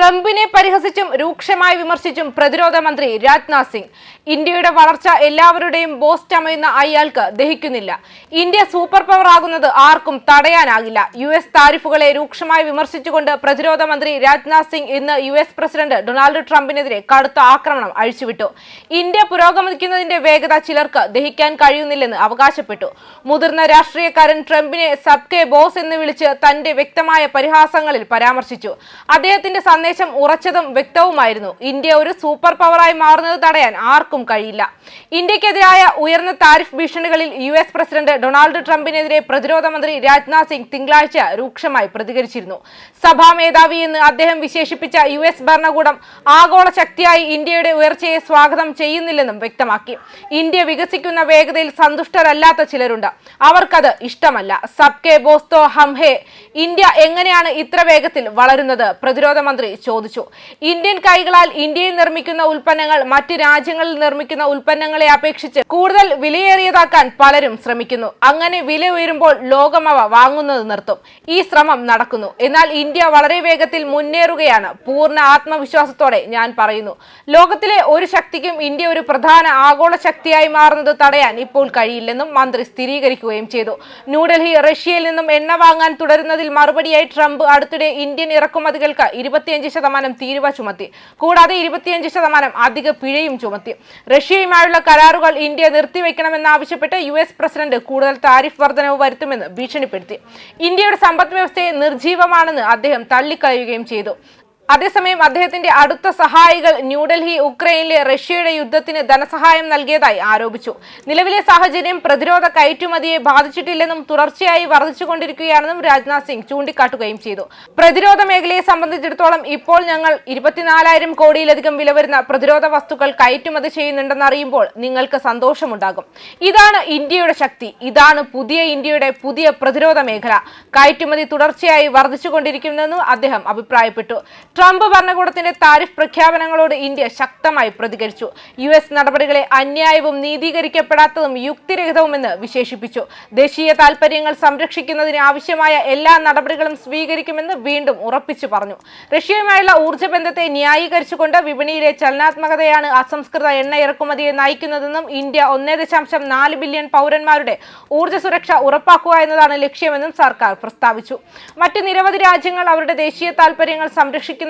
ട്രംപിനെ പരിഹസിച്ചും രൂക്ഷമായി വിമർശിച്ചും പ്രതിരോധ മന്ത്രി രാജ്നാഥ് സിംഗ്. ഇന്ത്യയുടെ വളർച്ച എല്ലാവരുടെയും ബോസ് ചമയുന്ന അയാൾക്ക് ദഹിക്കുന്നില്ല. ഇന്ത്യ സൂപ്പർ പവർ ആകുന്നത് ആർക്കും തടയാനാകില്ല. യു എസ് താരിഫുകളെ രൂക്ഷമായി വിമർശിച്ചുകൊണ്ട് പ്രതിരോധ മന്ത്രി രാജ്നാഥ് സിംഗ് ഇന്ന് യു എസ് പ്രസിഡന്റ് ഡൊണാൾഡ് ട്രംപിനെതിരെ കടുത്ത ആക്രമണം അഴിച്ചുവിട്ടു. ഇന്ത്യ പുരോഗമിക്കുന്നതിന്റെ വേഗത ചിലർക്ക് ദഹിക്കാൻ കഴിയുന്നില്ലെന്ന് അവകാശപ്പെട്ടു. മുതിർന്ന രാഷ്ട്രീയക്കാരൻ ട്രംപിനെ സബ്കെ ബോസ് എന്ന് വിളിച്ച് തന്റെ വ്യക്തമായ പരിഹാസങ്ങളിൽ പരാമർശിച്ചു. അദ്ദേഹത്തിന്റെ സന്ദേശം ഉറച്ചതും വ്യക്തവുമായിരുന്നു. ഇന്ത്യ ഒരു സൂപ്പർ പവറായി മാറുന്നത് തടയാൻ ആർക്കും കഴിയില്ല. ഇന്ത്യക്കെതിരായ ഉയർന്ന താരിഫ് ഭീഷണികളിൽ യു എസ് പ്രസിഡന്റ് ഡൊണാൾഡ് ട്രംപിനെതിരെ പ്രതിരോധ മന്ത്രി രാജ്നാഥ് സിംഗ് തിങ്കളാഴ്ച രൂക്ഷമായി പ്രതികരിച്ചിരുന്നു. സഭാ മേധാവി എന്ന് അദ്ദേഹം വിശേഷിപ്പിച്ച യു എസ് ഭരണകൂടം ആഗോള ശക്തിയായി ഇന്ത്യയുടെ ഉയർച്ചയെ സ്വാഗതം ചെയ്യുന്നില്ലെന്നും വ്യക്തമാക്കി. ഇന്ത്യ വികസിക്കുന്ന വേഗതയിൽ സന്തുഷ്ടരല്ലാത്ത ചിലരുണ്ട്. അവർക്കത് ഇഷ്ടമല്ല. സബ് സബ്കെ ബോസ്തോ ഹംഹെ ഇന്ത്യ എങ്ങനെയാണ് ഇത്ര വേഗത്തിൽ വളരുന്നത്? പ്രതിരോധ മന്ത്രി ചോദിച്ചു. ഇന്ത്യൻ കൈകളാൽ ഇന്ത്യയിൽ നിർമ്മിക്കുന്ന ഉൽപ്പന്നങ്ങൾ മറ്റ് രാജ്യങ്ങളിൽ നിർമ്മിക്കുന്ന ഉൽപ്പന്നങ്ങളെ അപേക്ഷിച്ച് കൂടുതൽ വിലയേറിയതാക്കാൻ പലരും ശ്രമിക്കുന്നു. അങ്ങനെ വില ഉയരുമ്പോൾ ലോകം അവ വാങ്ങുന്നത് നിർത്തും. ഈ ശ്രമം നടക്കുന്നു. എന്നാൽ ഇന്ത്യ വളരെ വേഗത്തിൽ മുന്നേറുകയാണ്. പൂർണ ആത്മവിശ്വാസത്തോടെ ഞാൻ പറയുന്നു. ലോകത്തിലെ ഒരു ശക്തിക്കും ഇന്ത്യ ഒരു പ്രധാന ആഗോള ശക്തിയായി മാറുന്നത് തടയാൻ ഇപ്പോൾ കഴിയില്ലെന്നും മന്ത്രി സ്ഥിരീകരിക്കുകയും ചെയ്തു. ന്യൂഡൽഹി റഷ്യയിൽ നിന്നും എണ്ണ വാങ്ങാൻ തുടരുന്നതിൽ മറുപടിയായി ട്രംപ് അടുത്തിടെ ഇന്ത്യൻ ഇറക്കുമതികൾക്ക് ഇരുപത്തിയഞ്ച് ശതമാനം തീരുവ ചുമത്തി. കൂടാതെ ഇരുപത്തിയഞ്ച് ശതമാനം അധിക പിഴയും ചുമത്തി. റഷ്യയുമായുള്ള കരാറുകൾ ഇന്ത്യ നിർത്തിവെക്കണമെന്നാവശ്യപ്പെട്ട് യു എസ് പ്രസിഡന്റ് കൂടുതൽ താരിഫ് വർധനവ് വരുത്തുമെന്ന് ഭീഷണിപ്പെടുത്തി. ഇന്ത്യയുടെ സമ്പദ് വ്യവസ്ഥയെ നിർജീവമാണെന്ന് അദ്ദേഹം തള്ളിക്കളയുകയും ചെയ്തു. അതേസമയം അദ്ദേഹത്തിന്റെ അടുത്ത സഹായികൾ ന്യൂഡൽഹി ഉക്രൈനിലെ റഷ്യയുടെ യുദ്ധത്തിന് ധനസഹായം നൽകിയതായി ആരോപിച്ചു. നിലവിലെ സാഹചര്യം പ്രതിരോധ കയറ്റുമതിയെ ബാധിച്ചിട്ടില്ലെന്നും തുടർച്ചയായി വർദ്ധിച്ചുകൊണ്ടിരിക്കുകയാണെന്നും രാജ്നാഥ് സിംഗ് ചൂണ്ടിക്കാട്ടുകയും ചെയ്തു. പ്രതിരോധ മേഖലയെ സംബന്ധിച്ചിടത്തോളം ഇപ്പോൾ ഞങ്ങൾ ഇരുപത്തിനാലായിരം കോടിയിലധികം വില വരുന്ന പ്രതിരോധ വസ്തുക്കൾ കയറ്റുമതി ചെയ്യുന്നുണ്ടെന്ന് അറിയുമ്പോൾ നിങ്ങൾക്ക് സന്തോഷമുണ്ടാകും. ഇതാണ് ഇന്ത്യയുടെ ശക്തി. ഇതാണ് പുതിയ ഇന്ത്യയുടെ പുതിയ പ്രതിരോധ മേഖല. കയറ്റുമതി തുടർച്ചയായി വർദ്ധിച്ചുകൊണ്ടിരിക്കുന്നതെന്നും അദ്ദേഹം അഭിപ്രായപ്പെട്ടു. ട്രംപ് ഭരണകൂടത്തിന്റെ താരിഫ് പ്രഖ്യാപനങ്ങളോട് ഇന്ത്യ ശക്തമായി പ്രതികരിച്ചു. യു എസ് നടപടികളെ അന്യായവും നീതീകരിക്കപ്പെടാത്തതും യുക്തിരഹിതവുമെന്ന് വിശേഷിപ്പിച്ചു. ദേശീയ താൽപര്യങ്ങൾ സംരക്ഷിക്കുന്നതിന് ആവശ്യമായ എല്ലാ നടപടികളും സ്വീകരിക്കുമെന്ന് വീണ്ടും ഉറപ്പിച്ചു പറഞ്ഞു. റഷ്യയുമായുള്ള ഊർജ ബന്ധത്തെ ന്യായീകരിച്ചുകൊണ്ട് വിപണിയിലെ ചലനാത്മകതയാണ് അസംസ്കൃത എണ്ണ ഇറക്കുമതിയെ നയിക്കുന്നതെന്നും ഇന്ത്യ ഒന്നേ ദശാംശം നാല് ബില്യൺ പൗരന്മാരുടെ ഊർജ സുരക്ഷ ഉറപ്പാക്കുക എന്നതാണ് ലക്ഷ്യമെന്നും സർക്കാർ പ്രസ്താവിച്ചു. മറ്റ് നിരവധി രാജ്യങ്ങൾ അവരുടെ ദേശീയ താൽപര്യങ്ങൾ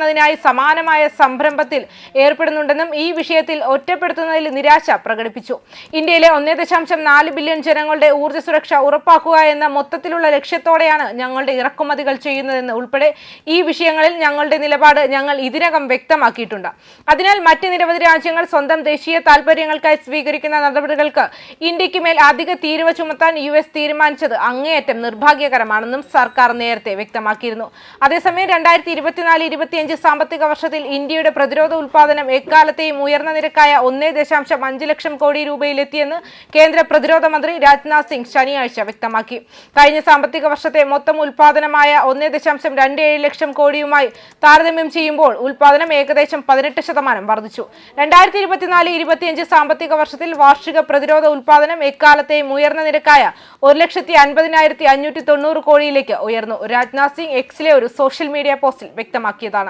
സംരക്ഷിക്കുന്നതിനായി സമാനമായ സംരംഭത്തിൽ ഏർപ്പെടുന്നുണ്ടെന്നും ഈ വിഷയത്തിൽ ഒറ്റപ്പെടുത്തുന്നതിൽ നിരാശ പ്രകടിപ്പിച്ചു. ഇന്ത്യയിലെ ഒന്നേ ദശാംശം നാല് ബില്യൺ ജനങ്ങളുടെ ഊർജ സുരക്ഷ ഉറപ്പാക്കുക എന്ന മൊത്തത്തിലുള്ള ലക്ഷ്യത്തോടെയാണ് ഞങ്ങളുടെ ഇറക്കുമതികൾ ചെയ്യുന്നതെന്ന് ഉൾപ്പെടെ ഈ വിഷയങ്ങളിൽ ഞങ്ങളുടെ നിലപാട് ഞങ്ങൾ ഇതിനകം വ്യക്തമാക്കിയിട്ടുണ്ട്. അതിനാൽ മറ്റ് നിരവധി രാജ്യങ്ങൾ സ്വന്തം ദേശീയ താൽപര്യങ്ങൾക്കായി സ്വീകരിക്കുന്ന നടപടികൾക്ക് ഇന്ത്യയ്ക്ക് മേൽ അധിക തീരുവ ചുമത്താൻ യു എസ് തീരുമാനിച്ചത് അങ്ങേയറ്റം നിർഭാഗ്യകരമാണെന്നും സർക്കാർ നേരത്തെ വ്യക്തമാക്കിയിരുന്നു. അതേസമയം രണ്ടായിരത്തി ഇരുപത്തിനാല് ഇരുപത്തിയഞ്ച് സാമ്പത്തിക വർഷത്തിൽ ഇന്ത്യയുടെ പ്രതിരോധ ഉൽപാദനം എക്കാലത്തെയും ഉയർന്ന നിരക്കായ ഒന്നേ ദശാംശം അഞ്ച് ലക്ഷം കോടി രൂപയിലെത്തിയെന്ന് കേന്ദ്ര പ്രതിരോധ മന്ത്രി രാജ്നാഥ് സിംഗ് ശനിയാഴ്ച വ്യക്തമാക്കി. കഴിഞ്ഞ സാമ്പത്തിക വർഷത്തെ മൊത്തം ഉൽപാദനമായ ഒന്നേ ദശാംശം രണ്ട് ഏഴ് ലക്ഷം കോടിയുമായി താരതമ്യം ചെയ്യുമ്പോൾ ഉൽപാദനം ഏകദേശം പതിനെട്ട് ശതമാനം വർദ്ധിച്ചു. രണ്ടായിരത്തി ഇരുപത്തിനാല് ഇരുപത്തിയഞ്ച് സാമ്പത്തിക വർഷത്തിൽ വാർഷിക പ്രതിരോധ ഉൽപാദനം എക്കാലത്തെയും ഉയർന്ന നിരക്കായ ഒരു ലക്ഷത്തി അൻപതിനായിരത്തി അഞ്ഞൂറ്റി തൊണ്ണൂറ് കോടിയിലേക്ക് ഉയർന്നു. രാജ്നാഥ് സിംഗ് എക്സിലെ ഒരു സോഷ്യൽ മീഡിയ പോസ്റ്റിൽ വ്യക്തമാക്കിയതാണ്.